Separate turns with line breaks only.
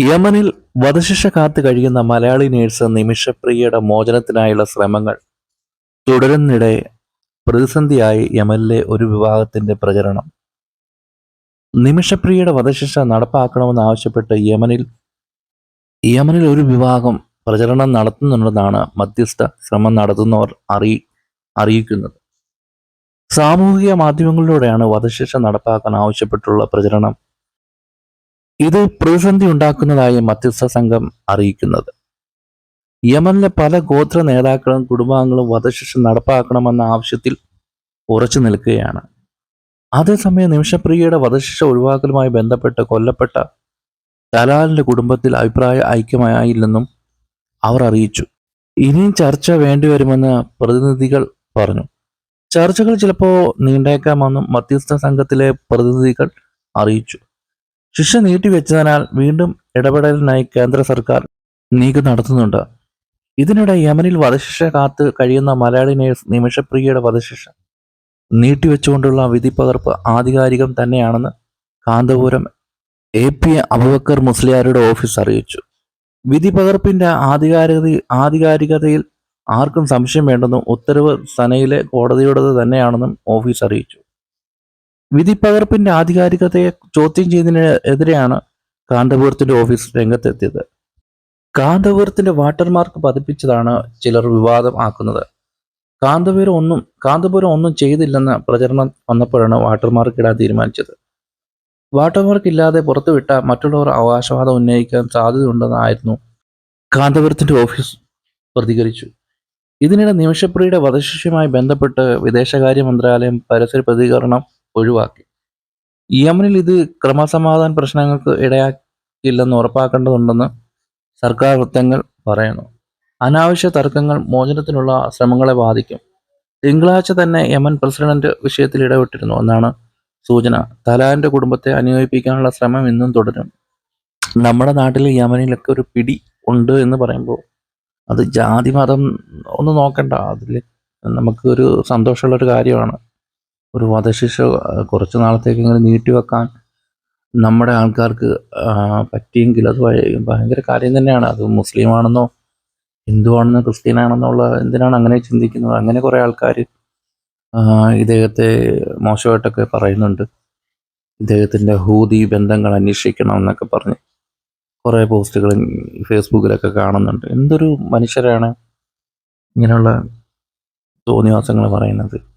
യമനിൽ വധശിക്ഷ കാത്തു കഴിയുന്ന മലയാളി നേഴ്സ് നിമിഷപ്രിയയുടെ മോചനത്തിനായുള്ള ശ്രമങ്ങൾ തുടരുന്നിടെ പ്രതിസന്ധിയായി യമനിലെ ഒരു വിഭാഗത്തിന്റെ പ്രചരണം. നിമിഷപ്രിയയുടെ വധശിക്ഷ നടപ്പാക്കണമെന്നാവശ്യപ്പെട്ട് യമനിൽ യമനിൽ ഒരു വിഭാഗം പ്രചരണം നടത്തുന്നുണ്ടെന്നാണ് മധ്യസ്ഥ ശ്രമം നടത്തുന്നവർ അറി അറിയിക്കുന്നത്. സാമൂഹിക മാധ്യമങ്ങളിലൂടെയാണ് വധശിക്ഷ നടപ്പാക്കാൻ ആവശ്യപ്പെട്ടുള്ള പ്രചരണം ഇത് പ്രതിസന്ധി ഉണ്ടാക്കുന്നതായി മധ്യസ്ഥ സംഘം അറിയിക്കുന്നത്. യമനിലെ പല ഗോത്ര നേതാക്കളും കുടുംബാംഗങ്ങളും വധശിക്ഷ നടപ്പാക്കണമെന്ന ആവശ്യത്തിൽ ഉറച്ചു നിൽക്കുകയാണ്. അതേസമയം നിമിഷപ്രിയയുടെ വധശിക്ഷ ഒഴിവാക്കലുമായി ബന്ധപ്പെട്ട് കൊല്ലപ്പെട്ട തലാലിന്റെ കുടുംബത്തിൽ അഭിപ്രായ ഐക്യമായില്ലെന്നും അവർ അറിയിച്ചു. ഇനിയും ചർച്ച വേണ്ടിവരുമെന്ന് പ്രതിനിധികൾ പറഞ്ഞു. ചർച്ചകൾ ചിലപ്പോൾ നീണ്ടേക്കാമെന്നും മധ്യസ്ഥ സംഘത്തിലെ പ്രതിനിധികൾ അറിയിച്ചു. ശിക്ഷ നീട്ടിവെച്ചതിനാൽ വീണ്ടും ഇടപെടലിനായി കേന്ദ്ര സർക്കാർ നീക്കം നടത്തുന്നുണ്ട്. ഇതിനിടെ യമനിൽ വധശിക്ഷ കാത്ത് കഴിയുന്ന മലയാളി നേഴ്സ് നിമിഷപ്രിയയുടെ വധശിക്ഷ നീട്ടിവെച്ചുകൊണ്ടുള്ള വിധിപ്പകർപ്പ് ആധികാരികം തന്നെയാണെന്ന് കാന്തപുരം എ പി അബുബക്കർ മുസ്ലിയാരുടെ ഓഫീസ് അറിയിച്ചു. വിധിപകർപ്പിന്റെ ആധികാരികത ആധികാരികതയിൽ ആർക്കും സംശയം വേണ്ടെന്നും ഉത്തരവ് സനയിലെ കോടതിയുടേത് തന്നെയാണെന്നും ഓഫീസ് അറിയിച്ചു. വിധിപ്പകർപ്പിന്റെ ആധികാരികതയെ ചോദ്യം ചെയ്യുന്നതിനെതിരെയാണ് കാന്തപുരത്തിന്റെ ഓഫീസ് രംഗത്തെത്തിയത്. കാന്തപുരത്തിന്റെ വാട്ടർമാർക്ക് പതിപ്പിച്ചതാണ് ചിലർ വിവാദം ആക്കുന്നത്. കാന്തപുരം ഒന്നും കാന്തപുരം ഒന്നും ചെയ്തില്ലെന്ന പ്രചരണം വന്നപ്പോഴാണ് വാട്ടർമാർക്ക് ഇടാൻ തീരുമാനിച്ചത്. വാട്ടർമാർക്ക് ഇല്ലാതെ പുറത്തുവിട്ട മറ്റുള്ളവർ അവകാശവാദം ഉന്നയിക്കാൻ സാധ്യതയുണ്ടെന്നായിരുന്നു കാന്തപുരത്തിന്റെ ഓഫീസ് പ്രതികരിച്ചു. ഇതിനിടെ നിമിഷപ്രിയുടെ വധശിക്ഷയുമായി ബന്ധപ്പെട്ട് വിദേശകാര്യ മന്ത്രാലയം പരസ്യ പ്രതികരണം ഒഴിവാക്കി. യമനിൽ ഇത് ക്രമസമാധാന പ്രശ്നങ്ങൾക്ക് ഇടയാക്കില്ലെന്ന് ഉറപ്പാക്കേണ്ടതുണ്ടെന്ന് സർക്കാർ വൃത്തങ്ങൾ പറയുന്നു അനാവശ്യ തർക്കങ്ങൾ മോചനത്തിനുള്ള ശ്രമങ്ങളെ ബാധിക്കും. തിങ്കളാഴ്ച തന്നെ യമൻ പ്രസിഡന്റ് വിഷയത്തിൽ ഇടപെട്ടിരുന്നു എന്നാണ് സൂചന. തലാന്റെ കുടുംബത്തെ അനുയോജിപ്പിക്കാനുള്ള ശ്രമം ഇന്നും തുടരും. നമ്മുടെ നാട്ടിൽ യമനിലൊക്കെ ഒരു പിടി ഉണ്ട് എന്ന് പറയുമ്പോൾ അത് ജാതി മതം ഒന്നും നോക്കണ്ട. അതിൽ നമുക്ക് ഒരു സന്തോഷമുള്ള ഒരു കാര്യമാണ്. ഒരു വധശിക്ഷ കുറച്ച് നാളത്തേക്കെങ്കിലും നീട്ടിവെക്കാൻ നമ്മുടെ ആൾക്കാർക്ക് പറ്റിയെങ്കിൽ അത് ഭയ- ഭയങ്കര കാര്യം തന്നെയാണ്. അത് മുസ്ലിം ആണെന്നോ ഹിന്ദു ആണെന്നോ ക്രിസ്ത്യൻ ആണെന്നുള്ള എന്തിനാണ് അങ്ങനെ ചിന്തിക്കുന്നത്? അങ്ങനെ കുറേ ആൾക്കാർ ഇദ്ദേഹത്തെ മോശമായിട്ടൊക്കെ പറയുന്നുണ്ട്. ഇദ്ദേഹത്തിന്റെ ഹൂതി ബന്ധങ്ങൾ അന്വേഷിക്കണം എന്നൊക്കെ പറഞ്ഞ് കുറേ പോസ്റ്റുകൾ ഫേസ്ബുക്കിലൊക്കെ കാണുന്നുണ്ട്. എന്തൊരു മനുഷ്യരാണ് ഇങ്ങനെയുള്ള തോന്നിവാസങ്ങൾ പറയുന്നത്.